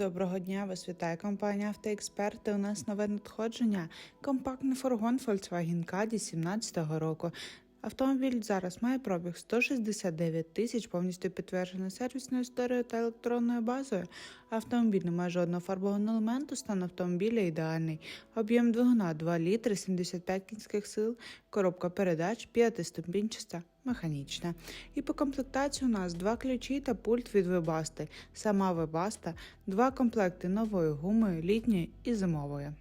Доброго дня, вас вітає компанія Автоексперти. У нас нове надходження. Компактний фургон Volkswagen Caddy 2017 року. Автомобіль зараз має пробіг 169 тисяч, повністю підтверджений сервісною історією та електронною базою. Автомобіль не має жодного фарбованого елементу, стан автомобіля ідеальний. Об'єм двигуна 2 літри, 75 кінських сил, коробка передач, п'ятиступінчаста, механічна. І по комплектації у нас два ключі та пульт від вебасти. Сама вебаста, два комплекти нової гуми, літньої і зимової.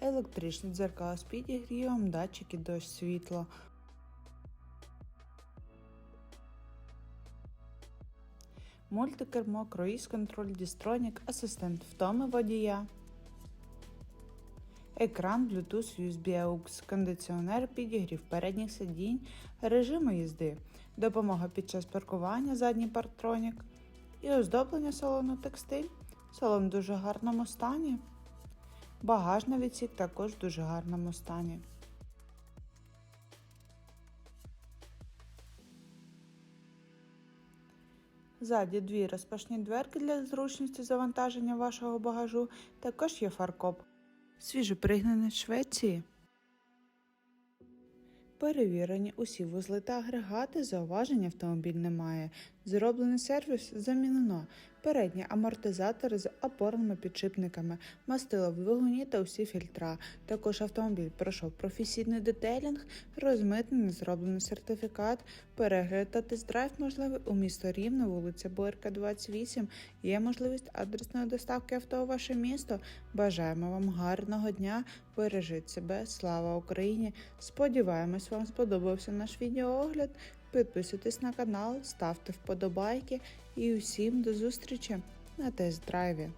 Електричні дзеркала з підігрівом, датчики дощ світло. Мультикермо, круїз-контроль, дістронік, асистент втоми водія. Екран, Bluetooth, USB AUX, кондиціонер, підігрів передніх сидінь, режими їзди, допомога під час паркування, задній парктронік і оздоблення салону текстиль. Салон в дуже гарному стані. Багажний відсік також в дуже гарному стані. Ззаді дві розпашні дверки для зручності завантаження вашого багажу. Також є фаркоп. Свіжо пригнаний з Швеції. Перевірені усі вузли та агрегати, зауважень автомобіль немає. Зроблений сервіс замінено. Передні амортизатори з опорними підшипниками, мастило в двигуні та усі фільтра. Також автомобіль пройшов професійний детейлінг, розмитнений, зроблений сертифікат, перегляд та тест-драйв можливий у місто Рівно, вулиця Боярка, 28. Є можливість адресної доставки авто у ваше місто. Бажаємо вам гарного дня, бережіть себе, слава Україні! Сподіваємось, вам сподобався наш відеоогляд. Підписуйтесь на канал, ставте вподобайки і усім до зустрічі на тест-драйві.